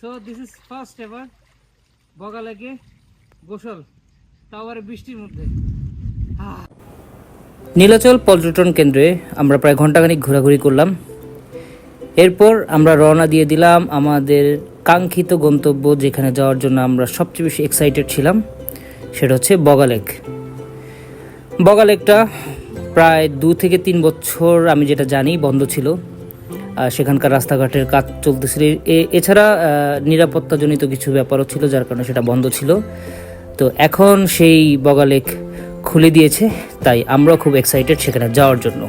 So this is first ever বগালেকে গোসল তাও আবার বৃষ্টির মধ্যে। নীলাচল পর্যটন কেন্দ্রে আমরা প্রায় ঘন্টাখানিক ঘোরাঘুরি করলাম। এরপর আমরা রওনা দিয়ে দিলাম আমাদের কাঙ্ক্ষিত গন্তব্য যেখানে যাওয়ার জন্য আমরা সবচেয়ে বেশি এক্সাইটেড ছিলাম, সেটা হচ্ছে বগালেক বগালেকটা প্রায় দু থেকে তিন বছর আমি যেটা জানি বন্ধ ছিল। সেখানকার রাস্তাঘাটের কাজ চলতেছিল। এছাড়া নিরাপত্তাজনিত কিছু ব্যাপারও ছিল, যার কারণে সেটা বন্ধ ছিল। তো এখন সেই বগালেক খুলে দিয়েছে, তাই আমরা খুব এক্সাইটেড সেখানে যাওয়ার জন্য।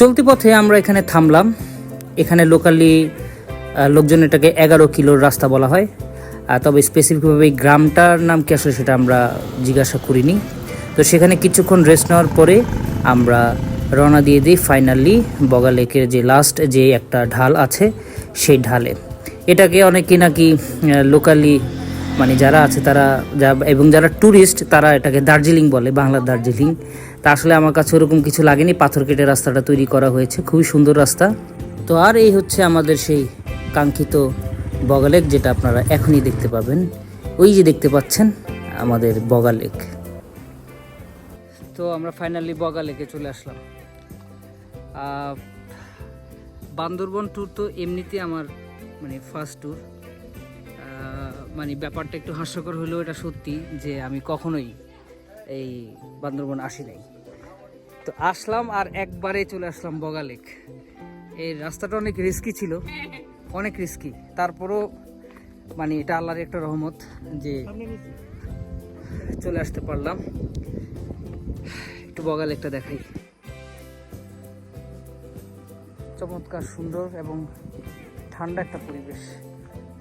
চলতি পথে আমরা এখানে থামলাম। এখানে লোকালি লোকজন এটাকে এগারো কিলোর রাস্তা বলা হয়। তবে স্পেসিফিকভাবে গ্রামটার নাম কি আসলে সেটা আমরা জিজ্ঞাসা করিনি। তো সেখানে কিছুক্ষণ রেস্ট নেওয়ার পরে আমরা রওনা দিয়ে দিই ফাইনালি বগা লেকের যে লাস্ট যে একটা ঢাল আছে সেই ঢালে। এটাকে অনেকে নাকি লোকালি মানে যারা আছে তারা যা এবং যারা ট্যুরিস্ট তারা এটাকে দার্জিলিং বলে বাংলার দার্জিলিং। তা আসলে আমার কাছে ওরকম কিছু লাগেনি, পাথর কেটে রাস্তাটা তৈরি করা হয়েছে, খুবই সুন্দর রাস্তা। তো আর এই হচ্ছে আমাদের সেই কাঙ্ক্ষিত বগালেক যেটা আপনারা এখনই দেখতে পাবেন। ওই যে দেখতে পাচ্ছেন আমাদের বগালেক তো আমরা ফাইনালি বগালেকে চলে আসলাম। বান্দরবন ট্যুর তো এমনিতে আমার মানে ফার্স্ট ট্যুর মানে ব্যাপারটা একটু হাস্যকর হলেও এটা সত্যি যে আমি কখনোই এই বান্দরবন আসি নাই। তো আসলাম আর একবারে চলে আসলাম বগা লেক। এই রাস্তাটা অনেক রিস্কি ছিল অনেক রিস্কি তারপরও মানে এটা আল্লাহর একটা রহমত যে চলে আসতে পারলাম। একটু বগালেকটা দেখাই। চমৎকার, সুন্দর এবং ঠান্ডা একটা পরিবেশ।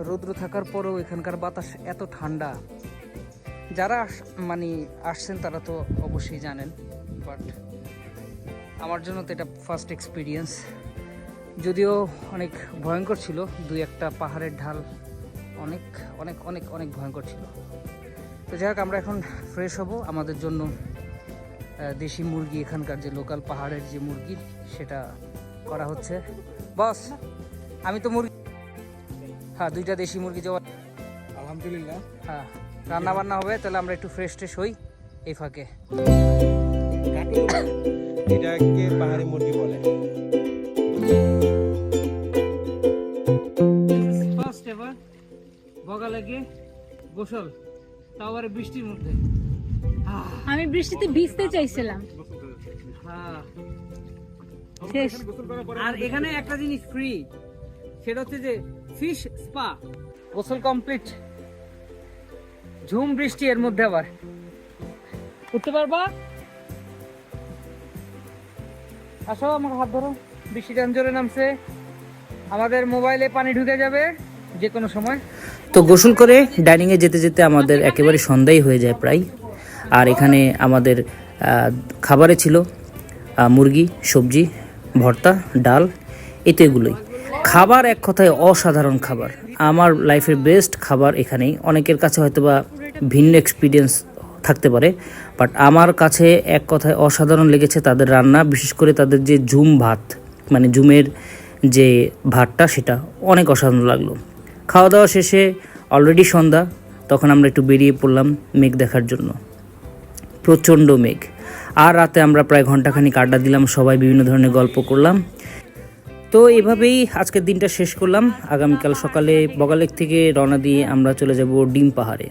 রৌদ্র থাকার পরেও এখানকার বাতাস এত ঠান্ডা। যারা মানে আসছেন তারা তো অবশ্যই জানেন বাট আমার জন্য তো এটা ফার্স্ট এক্সপিরিয়েন্স যদিও অনেক ভয়ঙ্কর ছিল, দুই একটা পাহাড়ের ঢাল অনেক অনেক অনেক অনেক ভয়ঙ্কর ছিল। তো যাই হোক, আমরা এখন ফ্রেশ হব। আমাদের জন্য দেশি মুরগি এখানকার যে লোকাল পাহাড়ের যে মুরগি সেটা করা হচ্ছে। বস আমি তো মুরগি হ্যাঁ দুইটা দেশি মুরগি জবা আলহামদুলিল্লাহ। হ্যাঁ রান্না বান্না হবে তাহলে আমরা একটু ফ্রেশ ট্রেশ হই এই ফাঁকে। এটাকে পাহাড়ি মুরগি বলে। ফার্স্ট এভার বগালেকে গোসল তাও আবার বৃষ্টির মধ্যে। আমি বৃষ্টিতে ভিজতে চাইছিলাম। হ্যাঁ শেষ। আর এখানে একটা জিনিস ফ্রি সেটা হচ্ছে যে ফিশ স্পা গোসল কমপ্লিট ঝুম বৃষ্টি এর মধ্যে আবার। উঠতে পারবা? আসো আমার হাত ধরো। বৃষ্টি টান জোরে নামছে। আমাদের মোবাইলে পানি ঢুকে যাবে যে কোনো সময়। তো গোসল করে ডাইনিংয়ে যেতে যেতে আমাদের একেবারে সন্ধ্যাই হয়ে যায় প্রায়। আর এখানে আমাদের খাবারে ছিল মুরগি, সবজি, ভর্তা, ডাল এই তো এগুলোই খাবার এক কথায় অসাধারণ খাবার। আমার লাইফের বেস্ট খাবার এখানেই। অনেকের কাছে হয়তো বা ভিন্ন এক্সপিরিয়েন্স থাকতে পারে বাট আমার কাছে এক কথায় অসাধারণ লেগেছে তাদের রান্না, বিশেষ করে তাদের যে ঝুম ভাত মানে ঝুমের যে ভাতটা, সেটা অনেক অসাধারণ লাগল। খাওয়া দাওয়া শেষে অলরেডি সন্ধ্যা, তখন আমরা একটু বেরিয়ে পড়লাম মেঘ দেখার জন্য। প্রচণ্ড মেঘ। আর রাতে আমরা প্রায় ঘন্টাখানি আড্ডা দিলাম, সবাই বিভিন্ন ধরনের গল্প করলাম। তো এভাবেই আজকের দিনটা শেষ করলাম। আগামীকাল সকালে বগালেক থেকে রওনা দিয়ে আমরা চলে যাব ডিম পাহাড়ে।